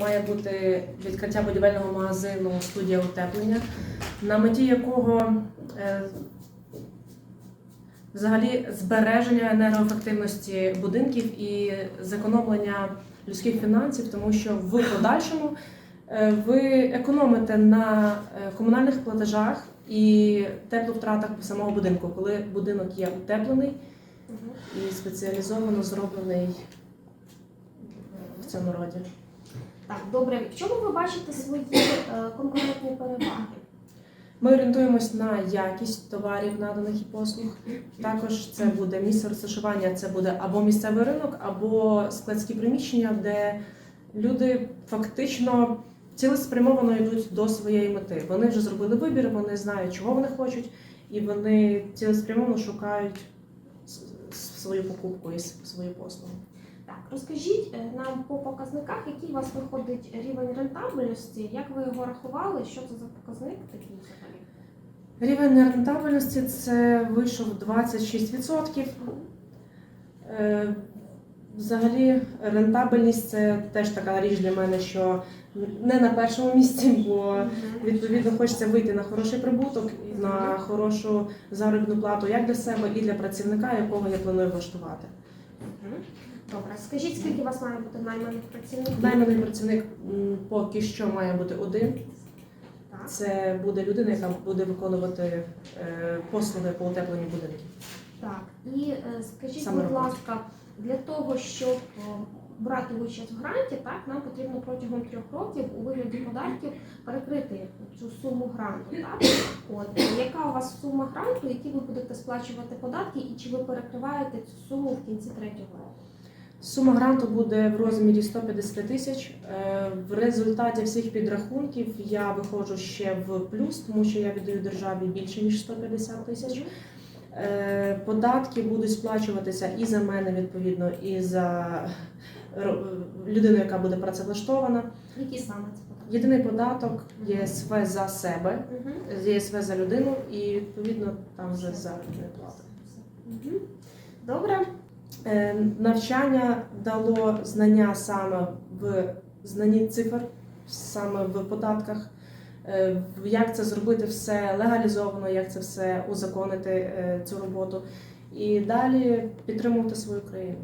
має бути відкриття будівельного магазину студія утеплення, на меті якого е, взагалі збереження енергоефективності будинків і зекономлення людських фінансів, тому що в подальшому е, ви економите на е, комунальних платежах і тепловтратах самого будинку, коли будинок є утеплений і спеціалізовано зроблений в цьому роді. Так, добре. В чому ви бачите свої е, конкурентні переваги? Ми орієнтуємось на якість товарів, наданих і послуг. Також це буде місце розташування, це буде або місцевий ринок, або складські приміщення, де люди фактично цілеспрямовано йдуть до своєї мети. Вони вже зробили вибір, вони знають, чого вони хочуть, і вони цілеспрямовано шукають свою покупку і свою послугу. Так, розкажіть е, нам по показниках, який у вас виходить рівень рентабельності, як ви його рахували, що це за показник такий взагалі? Рівень рентабельності це вийшов 26%. Е, Взагалі, рентабельність це теж така річ для мене, що не на першому місці, бо відповідно хочеться вийти на хороший прибуток, і на хорошу заробітну плату як для себе, і для працівника, якого я планую влаштувати. Добре, скажіть, скільки у вас має бути найманих працівників? Найманий працівник м, поки що має бути один. Так. Це буде людина, яка буде виконувати е, послуги по утепленню будинків. Так, і е, скажіть, Саме будь робота. ласка, для того, щоб е, брати участь в гранті, так нам потрібно протягом трьох років у вигляді податків перекрити цю суму гранту. Так, от е, яка у вас сума гранту, які ви будете сплачувати податки, і чи ви перекриваєте цю суму в кінці третього року? Сума гранту буде в розмірі 150 тисяч. Е, В результаті всіх підрахунків я виходжу ще в плюс, тому що я віддаю державі більше ніж 150 тисяч. Е, Податки будуть сплачуватися і за мене відповідно, і за людину, яка буде працевлаштована. Які саме це податки? Єдиний податок ЄСВ за себе, ЄСВ за людину, і відповідно там вже заробітної плати. Добре. Е, Навчання дало знання саме в знанні цифр, саме в податках, е, як це зробити все легалізовано, як це все узаконити е, цю роботу, і далі підтримувати свою країну.